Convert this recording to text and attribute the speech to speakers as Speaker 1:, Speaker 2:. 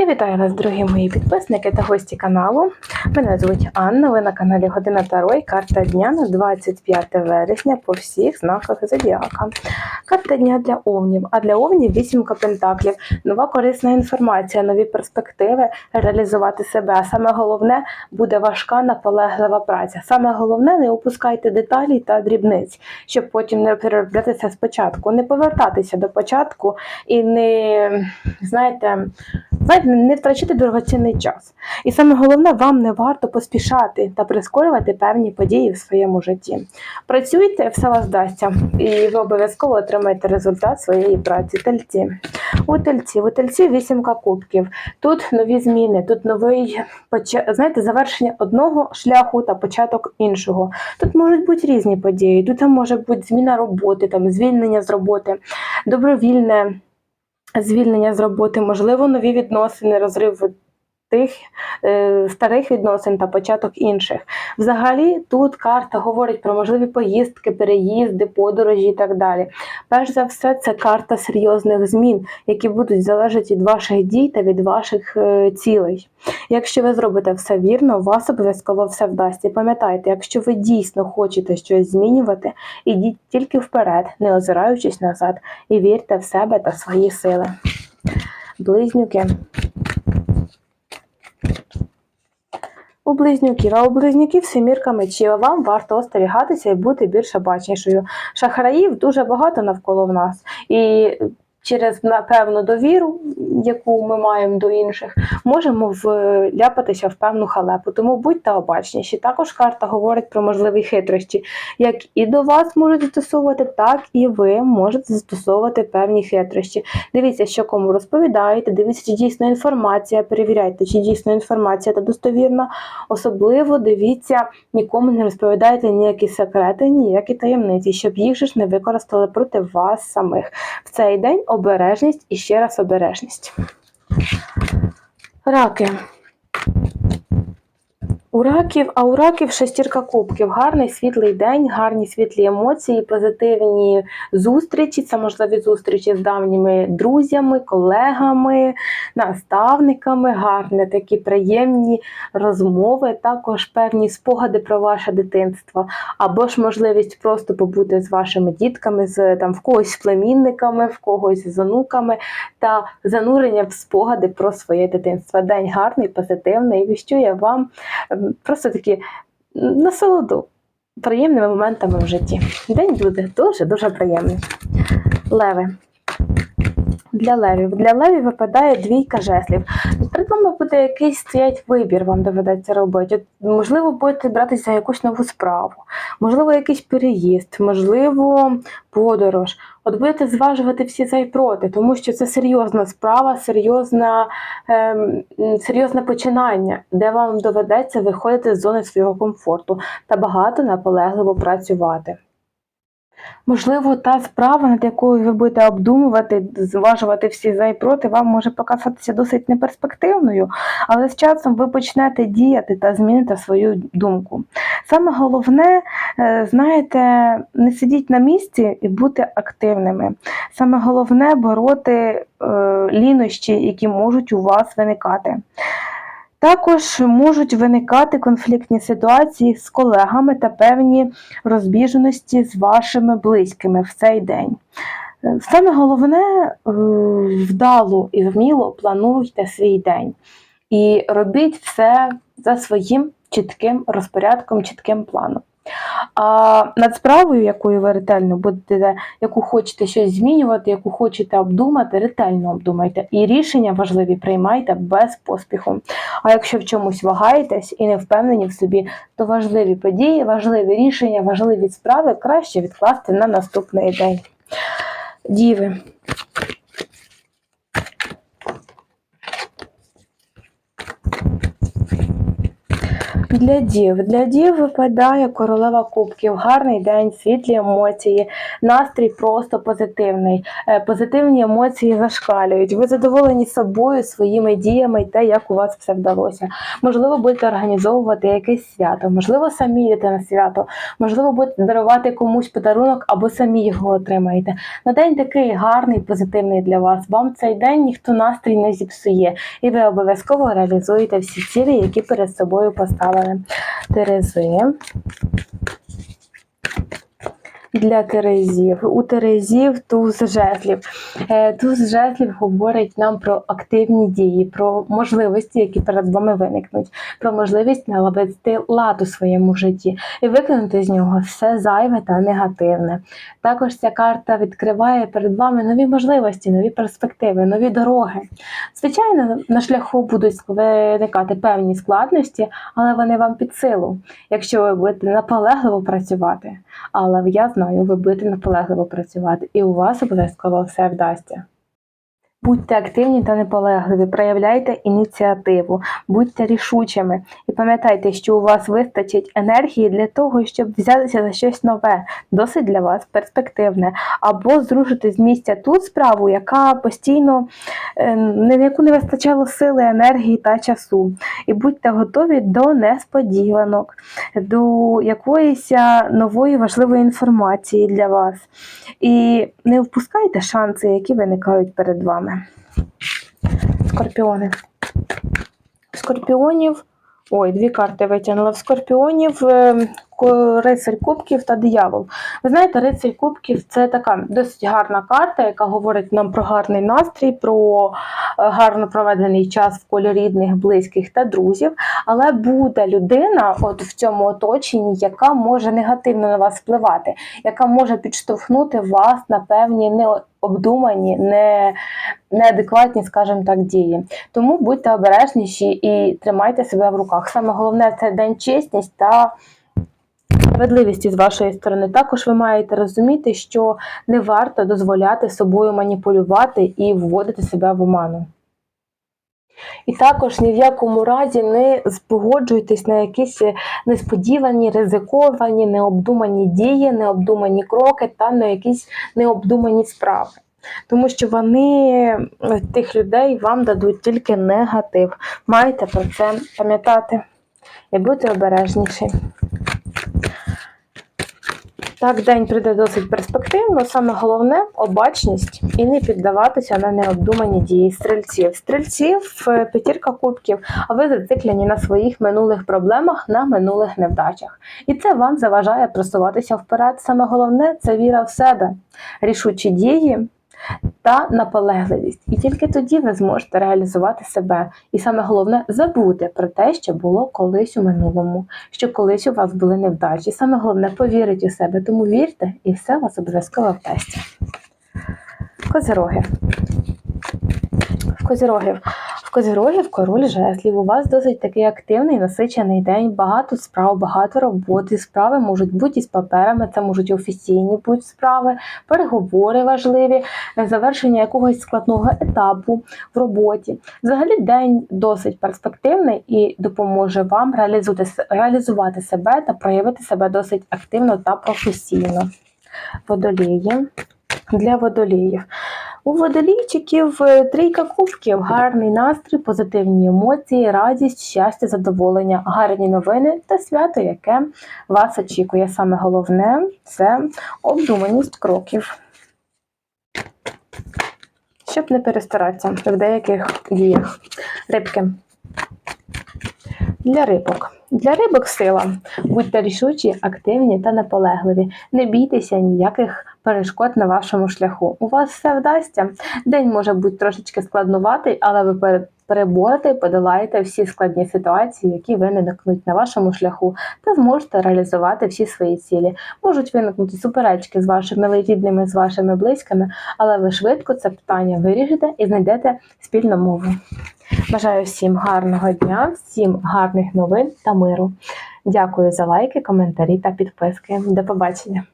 Speaker 1: Я вітаю вас, дорогі мої підписники та гості каналу. Мене звуть Анна. Ви на каналі Година Таро і карта дня на 25 вересня по всіх знаках зодіака. Карта дня для овнів, а для овнів вісімка пентаклів, нова корисна інформація, нові перспективи, реалізувати себе. Саме головне буде важка наполеглива праця. Саме головне не опускайте деталі та дрібниць, щоб потім не перероблятися спочатку, не повертатися до початку і не знаєте. Знаєте, не втрачати дорогоцінний час. І саме головне, вам не варто поспішати та прискорювати певні події в своєму житті. Працюйте, все вас вдасться, і ви обов'язково отримаєте результат своєї праці. Тельці. У тельці, у тельці вісімка кубків. Тут нові зміни, тут новий знаєте, завершення одного шляху та початок іншого. Тут можуть бути різні події. Тут може бути зміна роботи, там звільнення з роботи, добровільне звільнення з роботи, можливо, нові відносини, розрив тих е, старих відносин та початок інших. Взагалі, тут карта говорить про можливі поїздки, переїзди, подорожі і так далі. Перш за все, це карта серйозних змін, які будуть залежати від ваших дій та від ваших е, цілей. Якщо ви зробите все вірно, у вас обов'язково все вдасться. Пам'ятайте, якщо ви дійсно хочете щось змінювати, ідіть тільки вперед, не озираючись назад, і вірте в себе та свої сили. Близнюки. У близнюків, а у близнюків семірка мечів. Вам варто остерігатися і бути більш обачнішою. Шахраїв дуже багато навколо в нас. І через напевну довіру, яку ми маємо до інших, можемо вляпатися в певну халепу. Тому будьте обачніші. Також карта говорить про можливі хитрощі, як і до вас можуть застосовувати, так і ви можете застосовувати певні хитрощі. Дивіться, що кому розповідаєте, дивіться, чи дійсно інформація, перевіряйте, чи дійсно інформація та достовірна. Особливо дивіться, нікому не розповідайте ніякі секрети, ніякі таємниці, щоб їх же ж не використали проти вас самих. В цей день обережність і ще раз обережність. Раки. У раків, а у раків шестірка кубків. Гарний світлий день, гарні світлі емоції, позитивні зустрічі. Це можливі зустрічі з давніми друзями, колегами, наставниками, гарні такі приємні розмови, також певні спогади про ваше дитинство, або ж можливість просто побути з вашими дітками, з там в когось племінниками, в когось з онуками, та занурення в спогади про своє дитинство. День гарний, позитивний, віщує вам ем, просто такі насолоду приємними моментами в житті. День буде дуже-дуже приємний. Леви. Для левів. Для левів випадає двійка жеслів. Перед вами буде якийсь стоять вибір, вам доведеться робити. Можливо, будете братися за якусь нову справу, можливо, якийсь переїзд, можливо, подорож. От будете зважувати всі за і проти, тому що це серйозна справа, серйозна, ем, серйозне починання, де вам доведеться виходити з зони свого комфорту та багато наполегливо працювати. Можливо, та справа, над якою ви будете обдумувати, зважувати всі за і проти, вам може показатися досить неперспективною, але з часом ви почнете діяти та зміните свою думку. Саме головне, е, знаєте, не сидіть на місці і бути активними. Саме головне бороти е, лінощі, які можуть у вас виникати. Також можуть виникати конфліктні ситуації з колегами та певні розбіжності з вашими близькими в цей день. Е, Саме головне е, вдало і вміло плануйте свій день і робіть все за своїм чітким розпорядком, чітким планом. А над справою, якою ви ретельно будете, яку хочете щось змінювати, яку хочете обдумати, ретельно обдумайте. І рішення важливі приймайте без поспіху. А якщо в чомусь вагаєтесь і не впевнені в собі, то важливі події, важливі рішення, важливі справи краще відкласти на наступний день. Діви. Для дів. Для дів випадає королева кубків. Гарний день, світлі емоції, настрій просто позитивний. Е, Позитивні емоції зашкалюють. Ви задоволені собою, своїми діями і те, як у вас все вдалося. Можливо, будете організовувати якесь свято, можливо, самі йдете на свято, можливо, будете дарувати комусь подарунок або самі його отримаєте. На день такий гарний, позитивний для вас. Вам цей день ніхто настрій не зіпсує, і ви обов'язково реалізуєте всі цілі, які перед собою поставили. Терези. Для Терезів. У Терезів туз жезлів. Е, Туз жезлів говорить нам про активні дії, про можливості, які перед вами виникнуть, про можливість наладити лад у своєму житті і викинути з нього все зайве та негативне. Також ця карта відкриває перед вами нові можливості, нові перспективи, нові дороги. Звичайно, на шляху будуть виникати певні складності, але вони вам під силу, якщо ви будете наполегливо працювати. Але я знаю, ви будете наполегливо працювати, і у вас обов'язково все вдасться. Будьте активні та наполегливі, проявляйте ініціативу, будьте рішучими і пам'ятайте, що у вас вистачить енергії для того, щоб взятися за щось нове, досить для вас перспективне, або зрушити з місця ту справу, яка постійно е, на яку не вистачало сили, енергії та часу. І будьте готові до несподіванок, до якоїсь нової важливої інформації для вас. І не впускайте шанси, які виникають перед вами. Скорпіони. В Скорпіонів. Ой, дві карти витягнула. В Скорпіонів е, ко- рицарь кубків та диявол. Ви знаєте, рицарь кубків це така досить гарна карта, яка говорить нам про гарний настрій, про е, гарно проведений час в колі рідних, близьких та друзів. Але буде людина, от в цьому оточенні, яка може негативно на вас впливати, яка може підштовхнути вас на певні необдумані, не, неадекватні, скажімо так, дії. Тому будьте обережніші і тримайте себе в руках. Саме головне це день чесність та справедливість з вашої сторони. Також ви маєте розуміти, що не варто дозволяти собою маніпулювати і вводити себе в оману. І також ні в якому разі не погоджуйтесь на якісь несподівані, ризиковані, необдумані дії, необдумані кроки та на якісь необдумані справи. Тому що вони е, тих людей вам дадуть тільки негатив. Маєте про це пам'ятати і бути обережніші. Так, день прийде досить перспективно. Саме головне обачність і не піддаватися на необдумані дії стрільців. Стрільців е, п'ятірка кубків, а ви зациклені на своїх минулих проблемах, на минулих невдачах. І це вам заважає просуватися вперед. Саме головне це віра в себе, рішучі дії. Та наполегливість, і тільки тоді ви зможете реалізувати себе. І саме головне забути про те, що було колись у минулому, що колись у вас були невдачі. Саме головне повірити у себе, тому вірте, і все у вас обов'язково вдасться. Козироги. В козирогів. В козирогів король жезлів. У вас досить такий активний, насичений день, багато справ, багато роботи. Справи можуть бути із паперами, це можуть офіційні бути справи, переговори важливі, завершення якогось складного етапу в роботі. Взагалі день досить перспективний і допоможе вам реалізувати себе та проявити себе досить активно та професійно. Водолії. Для водоліїв. У водолійчиків е, трійка кубків, гарний настрій, позитивні емоції, радість, щастя, задоволення, гарні новини та свято, яке вас очікує. Саме головне це обдуманість кроків. Щоб не перестаратися в деяких діях. Рибки. Для рибок. Для рибок сила. Будьте рішучі, активні та наполегливі. Не бійтеся ніяких перешкод на вашому шляху. У вас все вдасться. День може бути трошечки складнуватий, але ви пере- переборете і подолаєте всі складні ситуації, які виникнуть на вашому шляху, та зможете реалізувати всі свої цілі. Можуть виникнути суперечки з вашими рідними, з вашими близькими, але ви швидко це питання вирішите і знайдете спільну мову. Бажаю всім гарного дня, всім гарних новин та миру. Дякую за лайки, коментарі та підписки. До побачення!